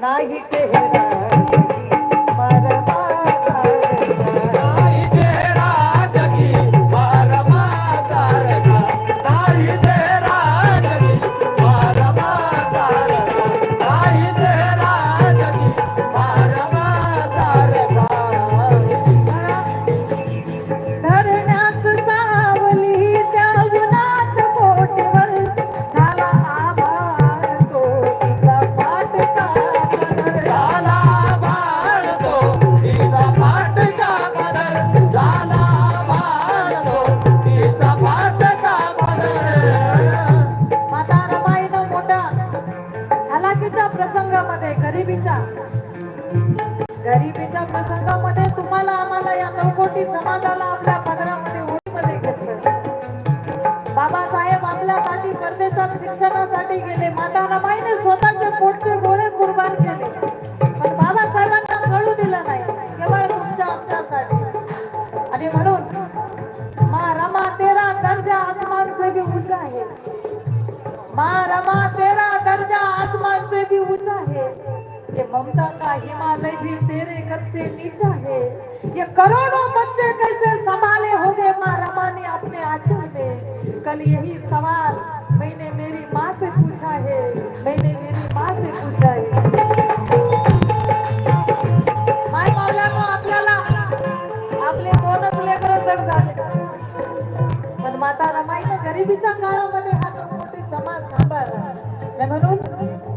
नाही हलाखीच्या प्रसंगामध्ये गरिबीच्या. गरिबीच्या प्रसंगामध्ये तुम्हाला आम्हाला या नवकोटी समाजाला आपल्या पदरामध्ये ओळीमध्ये घेतलं. बाबासाहेब आपल्यासाठी परदेशात शिक्षणासाठी गेले. माता रामाईने स्वतःच्या पोटचे ममता का हिमालय भी तेरे कच्चे नीचा है। ये करोड़ों बच्चे कैसे संभाले होंगे? माँ रमा ने अपने आंचल में। कल यही सवाल मैंने मेरी माँ से पूछा है। मैंने मेरी माँ से पूछा है। माय मावल्यानो आपले दोनच लेकर जड झाले. पण माता रमाईने गरिबीच्या काळामध्ये हा मोठी समाज सांभाळला. म्हणून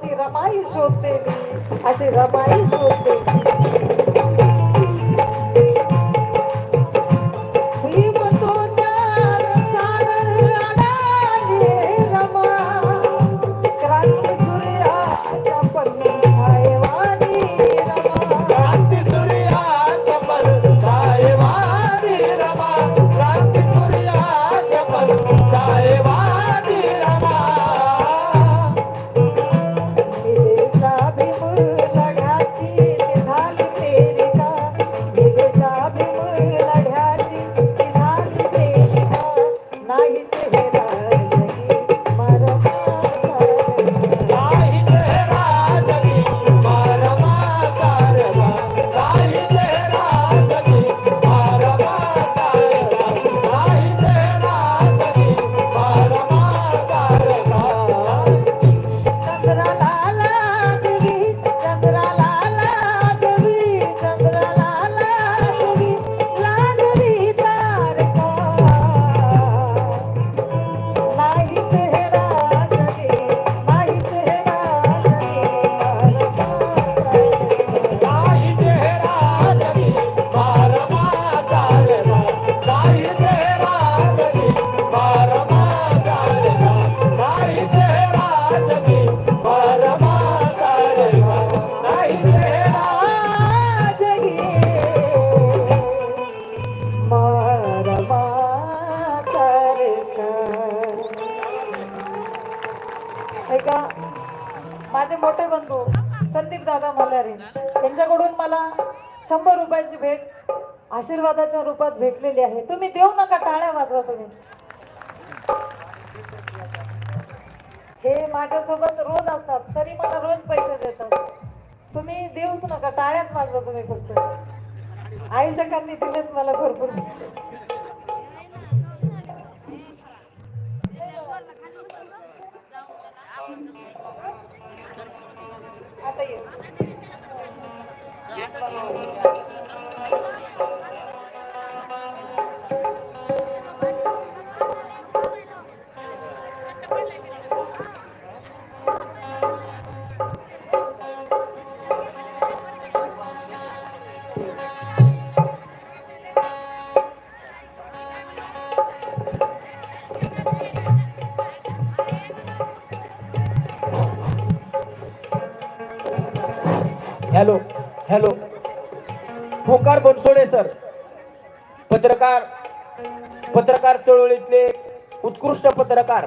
अशी रमाई शोधते मी अशी रमाई शोधते ऐका माझे मोठे बंधू संदीप दादा मल्हारे यांच्याकडून मला शंभर रुपयाची भेट आशीर्वादाच्या रूपात भेटलेली आहे. तुम्ही देऊ नका टाळ्या वाजवा तुम्ही. हे माझ्यासोबत रोज असतात तरी मला रोज पैसे देतात. तुम्ही देऊच नका टाळ्याच वाजवा तुम्ही फक्त. आईच्या कारणी दिलेच मला भरपूर पैसे. आता हॅलो हॅलो. होकार बनसोडे सर. पत्रकार पत्रकार चळवळीतले उत्कृष्ट पत्रकार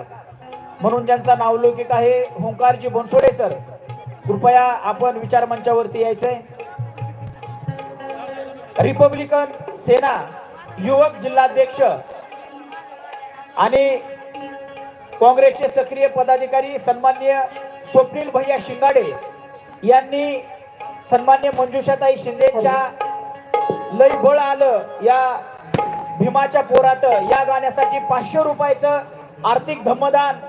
म्हणून ज्यांचा नावलौकिक आहे होंकारजी बनसोडे सर. कृपया आपण विचार मंचावरती यायचंय. रिपब्लिकन सेना युवक जिल्हाध्यक्ष आणि काँग्रेसचे सक्रिय पदाधिकारी सन्माननीय स्वप्नील भैया शिंगाडे यांनी सन्मान्य मंजुषाताई शिंदेच्या लय बळ आलं या भीमाच्या पोरात. या गाण्यासाठी पाचशे रुपयाचं आर्थिक धम्मदान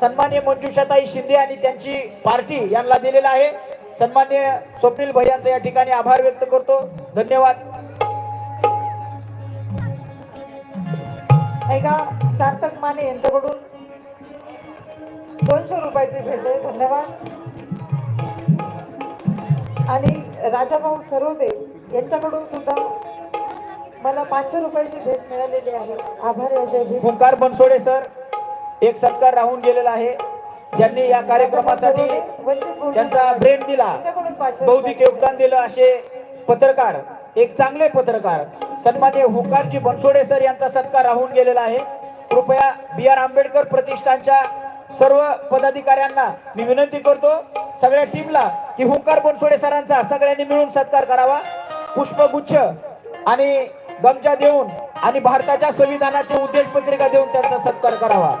सन्मान्य मंजुषाताई शिंदे आणि त्यांची पार्टी यांना दिलेलं आहे. सन्मान्य स्वप्नील भैयांचा या ठिकाणी आभार व्यक्त करतो. धन्यवाद. ऐका सार्थक माने यांच्याकडून दोनशे रुपयाचे भेटले धन्यवाद. आणि राजाभाऊ सरोदे यांच्याकडून सुद्धा मला पाचशे रुपयाची भेट मिळालेली आहे. आभार ओंकार बनसोडे सर एक सत्कार राहून गेलेला आहे. ज्यांनी या कार्यक्रमासाठी त्यांचा ब्रेन दिला बौद्धिक योगदान दिलं असे पत्रकार एक चांगले पत्रकार सन्मान्य हुकारजी बनसोडे सर यांचा सत्कार राहून गेलेला आहे. कृपया बी आर आंबेडकर प्रतिष्ठानच्या सर्व पदाधिकाऱ्यांना मी विनंती करतो सगळ्या टीमला की हुंकार बनसोडे सरांचा सगळ्यांनी मिळून सत्कार करावा. पुष्पगुच्छ आणि गमजा देऊन आणि भारताच्या संविधानाचे उद्देश पत्रिका देऊन त्यांचा सत्कार करावा.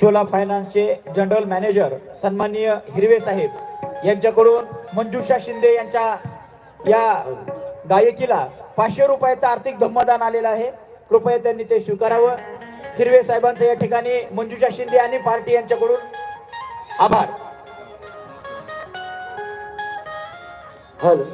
चोला फायनान्सचे जनरल मॅनेजर सन्माननीय हिरवे साहेब यांच्याकडून मंजुषा शिंदे यांच्या या गायकीला पाचशे रुपयाचं आर्थिक धम्मदान आलेलं आहे. कृपया त्यांनी ते स्वीकारावं. हिरवे साहेबांचं या ठिकाणी मंजुषा शिंदे आणि पार्टी यांच्याकडून आभार. हॅलो.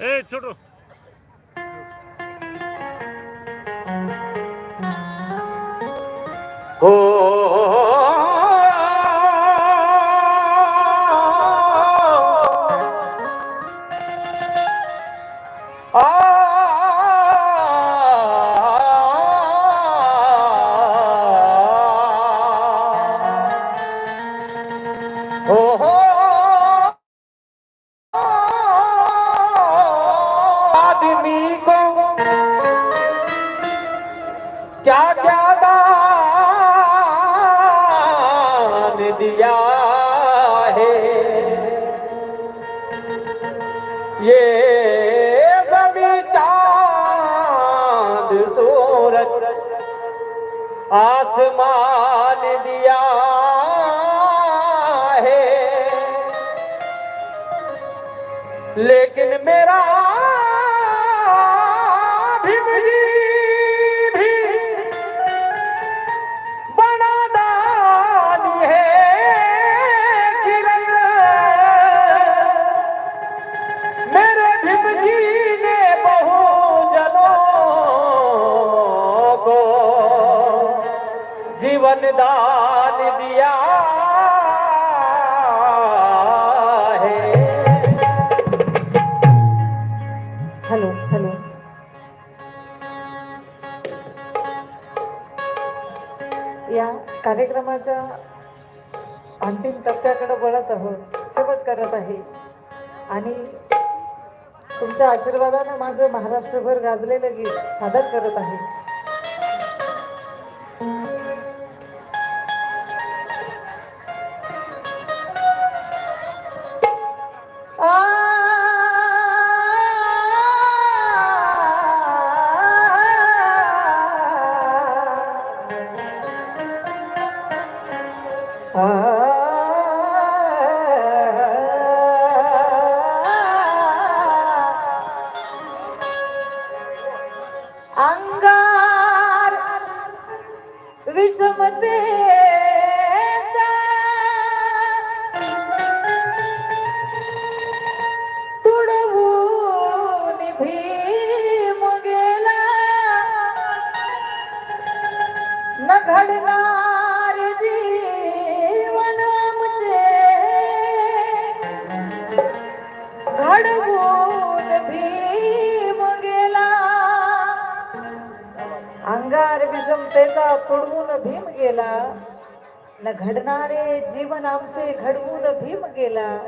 ¡Eh, churro! आसमान दिया है। लेकिन मेरा जीवनाच्या अंतिम टप्प्याकडे वळत आहोत शेवट करत आहे. आणि तुमच्या आशीर्वादानं माझं महाराष्ट्रभर गाजलेलं गीत सादर करत आहे. घडवून भीम गेला. न घडणारे जीवन आमचे घडवून भीम गेला.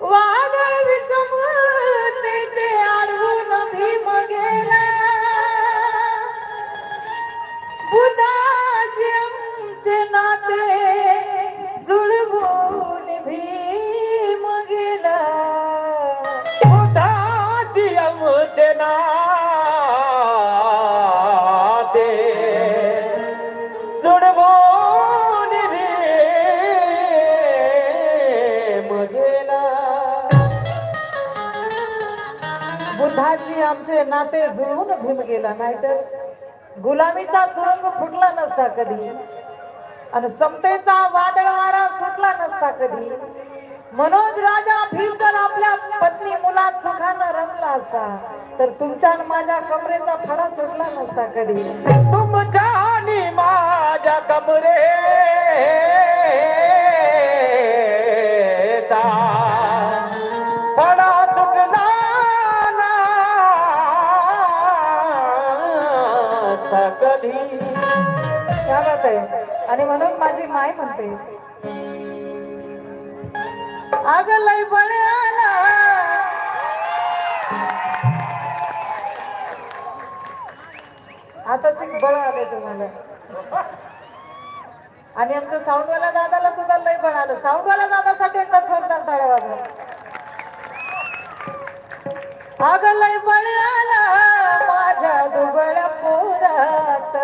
वादळ विषमतेचे आडवून भीम गेला. बुधाशी आमचे नाते बुद्धाशी आमचे नाते जुळून भीम गेला नाहीतर गुलामीचा सुरंग फुटला नसता कधी. आणि समतेचा वादळ वारा सुटला नसता कधी. मनोज राजा भीमकर आपल्या पत्नी मुलात सुखानं रंगला असता. तर तुमच्या माझ्या कमरेचा फडा सुटला नसता कधी. तुमच्या आणि माझ्या कमरे. क्या बात आहे. आणि म्हणून माझी माय म्हणते आग लय बळ आला. आता शिक बळ आले तुम्हाला. आणि आमच्या साऊंडवाला दादाला सुद्धा लय बळ आलं. साऊंडवाला दादासाठी एकदा जोरदार टाळ्या वाजवा. अग लय बळ आला माझ्या दुबळ पोरात.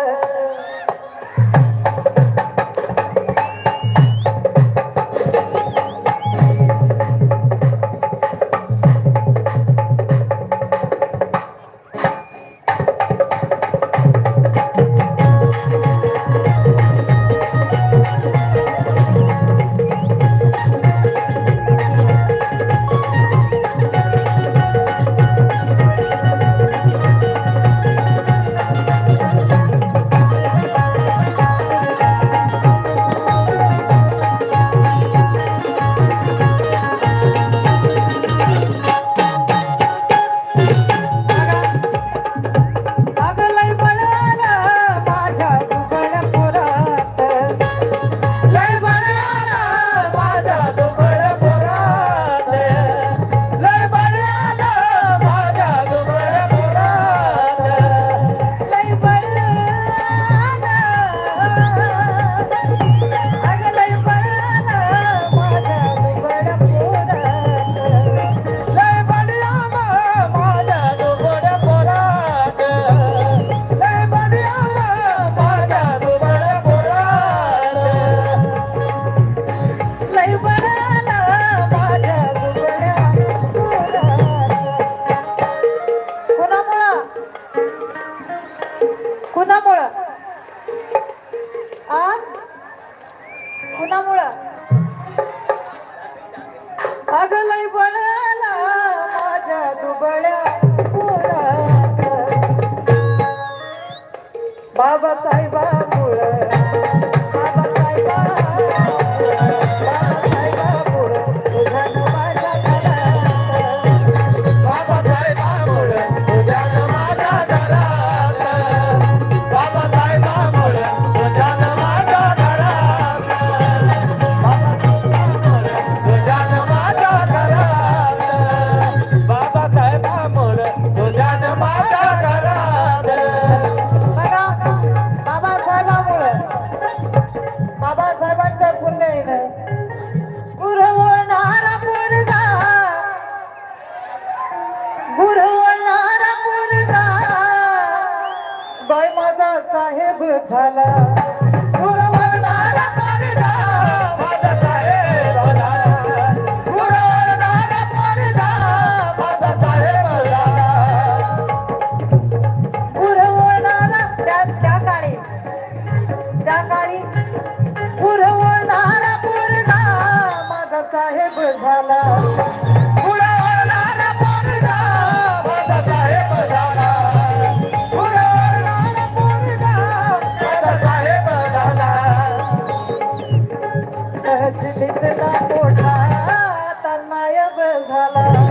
झाला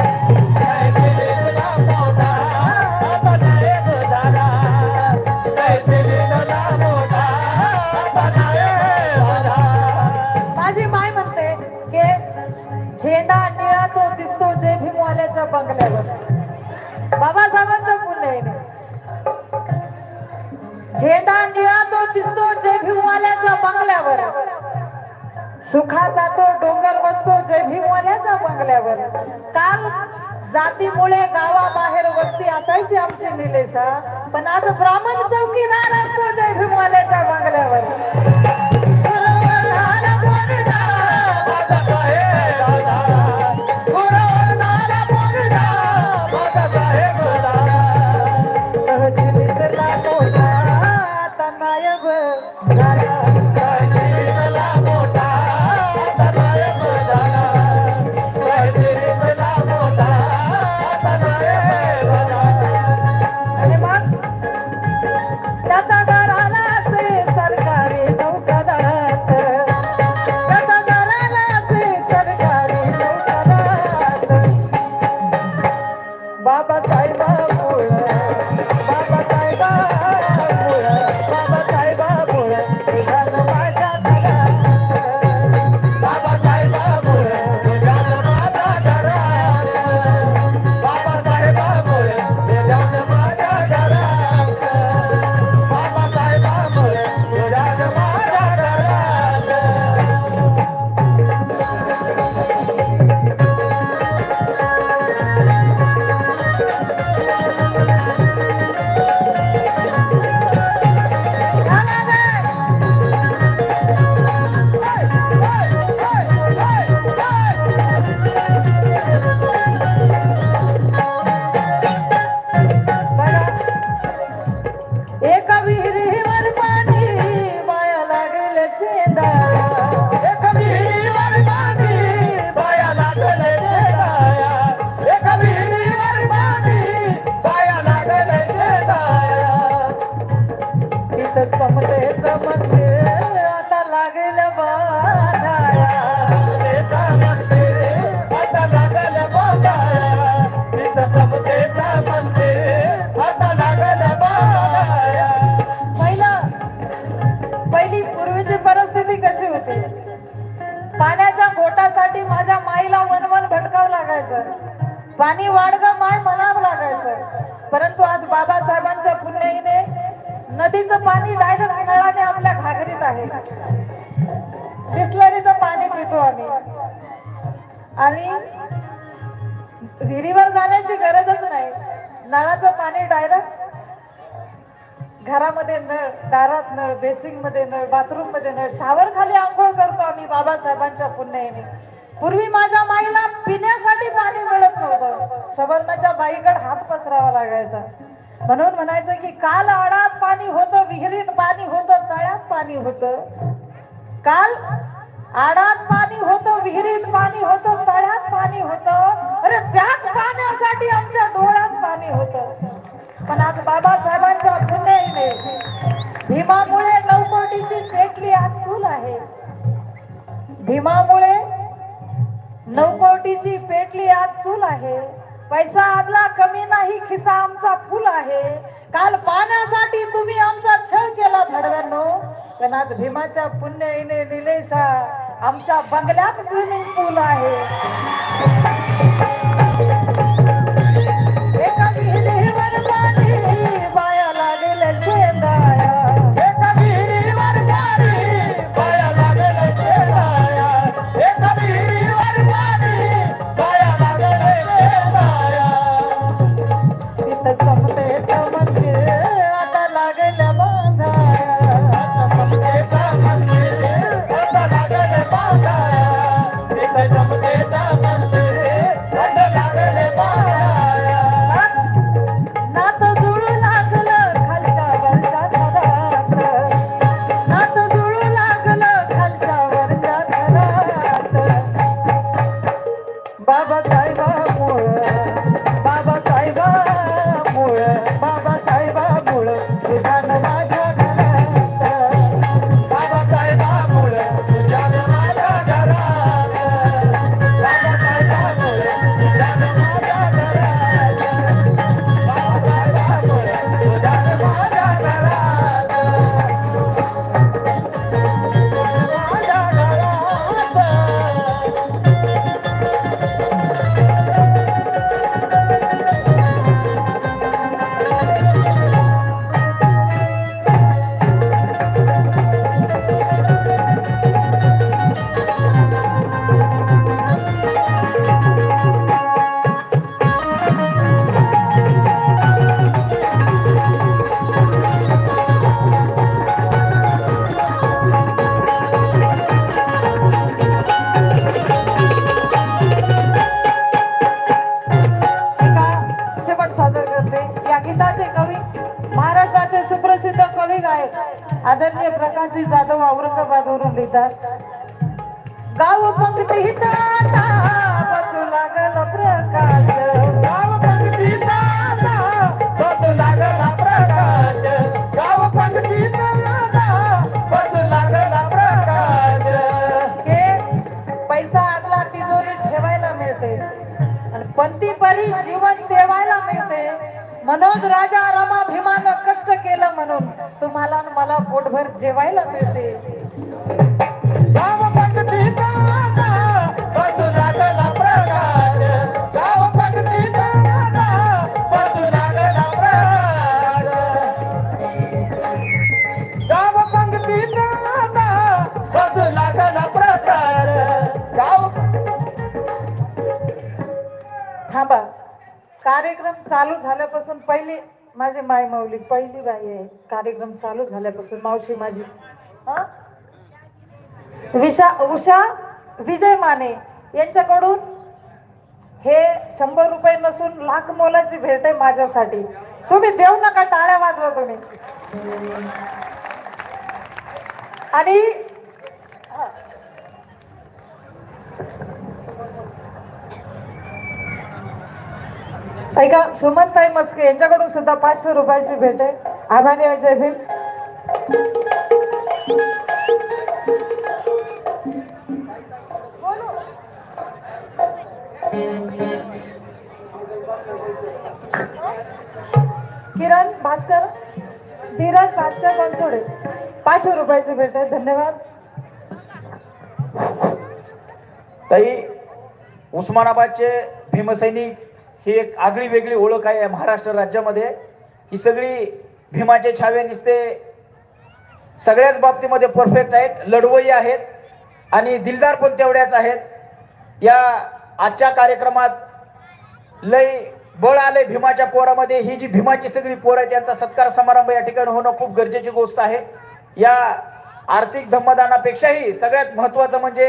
जातीमुळे गावाबाहेर वस्ती असायची आमची निलेशा. पण आज ब्राह्मण चौकीदार असतो जय भीमवाल्याचा ड्रेसिंगमध्ये नळ बाथरूममध्ये नळ शावर खाली आंघोळ करतो आम्ही बाबासाहेबांच्या पुण्याने. पूर्वी माझ्या माईला पिण्यासाठी पाणी मिळत नव्हतं. सवर्णाच्या बाईकडे हात पसरावा लागायचा. म्हणून म्हणायचं की काल आडात पाणी होतं विहिरीत पाणी होतं तळ्यात पाणी होतं. काल आडात पाणी होतं विहिरीत पाणी होतं तळ्यात पाणी होतं. अरे त्याच पाण्यासाठी आमच्या डोळ्यात पाणी होतं. पण आज बाबासाहेबांच्या पुण्याने भीमामुळे नवकोटीची पेटली आज चूल आहे भीमामुळे नवकोटीची पेटली आज चूल आहे पैसा आदला कमी नाही खिसा आमचा फुल आहे. काल पाण्यासाठी तुम्ही आमचा छळ केला भडव्यांनो पण आज भीमाच्या पुण्यईने निलेशा आमच्या बंगल्यात स्विमिंग पूल आहे. जेवायला थांबा. कार्यक्रम चालू झाल्यापासून पहिली माझी माय माऊली पहिली बाई आहे. कार्यक्रम चालू झाल्यापासून मावशी माझी विषा विशा उषा विजय माने यांच्याकडून हे शंभर रुपये नसून लाख मोलाची भेट आहे माझ्यासाठी. तुम्ही देऊ नका टाळ्या वाजवा तुम्ही. आणि ऐका सुमनताई मस्के यांच्याकडून सुद्धा पाचशे रुपयाची भेट आहे. आभारी आहे जय भीम. किरण भास्कर धीरज भास्कर बनसोडे. पाचशे रुपयाची भेट आहे धन्यवाद. ताई उस्मानाबादचे भीमसैनिक ही एक आगळी वेगळी ओळख आहे महाराष्ट्र राज्यामध्ये. ही सगळी भीमाचे छावे निसते सगळ्याच बाबतीमध्ये परफेक्ट आहेत लढवई आहेत आणि दिलदार पण तेवढ्याच आहेत. या आजच्या कार्यक्रमात लय बळ आलंय भीमाच्या पोरामध्ये. ही जी भीमाची सगळी पोर आहे त्यांचा सत्कार समारंभ या ठिकाणी होणं खूप गरजेची गोष्ट आहे. या आर्थिक धम्मदानापेक्षाही सगळ्यात महत्वाचं म्हणजे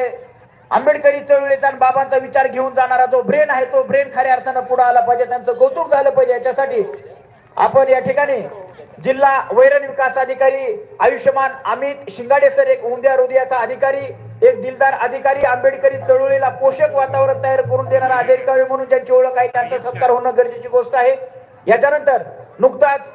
आंबेडकरी चळवळीचा आणि बाबांचा विचार घेऊन जाणारा जो ब्रेन आहे तो ब्रेन खऱ्या अर्थानं पुढे आला पाहिजे त्यांचं कौतुक झालं पाहिजे. याच्यासाठी आपण या ठिकाणी जिल्हा वैरण विकास अधिकारी आयुष्यमान अमित शिंगाडे सर एक उंद्या हृदयाचा अधिकारी एक दिलदार अधिकारी आंबेडकरी चळवळीला पोषक वातावरण तयार करून देणारा अधिकारी म्हणून ज्यांची ओळख आहे त्यांचा सत्कार होणं गरजेची गोष्ट आहे. याच्यानंतर नुकताच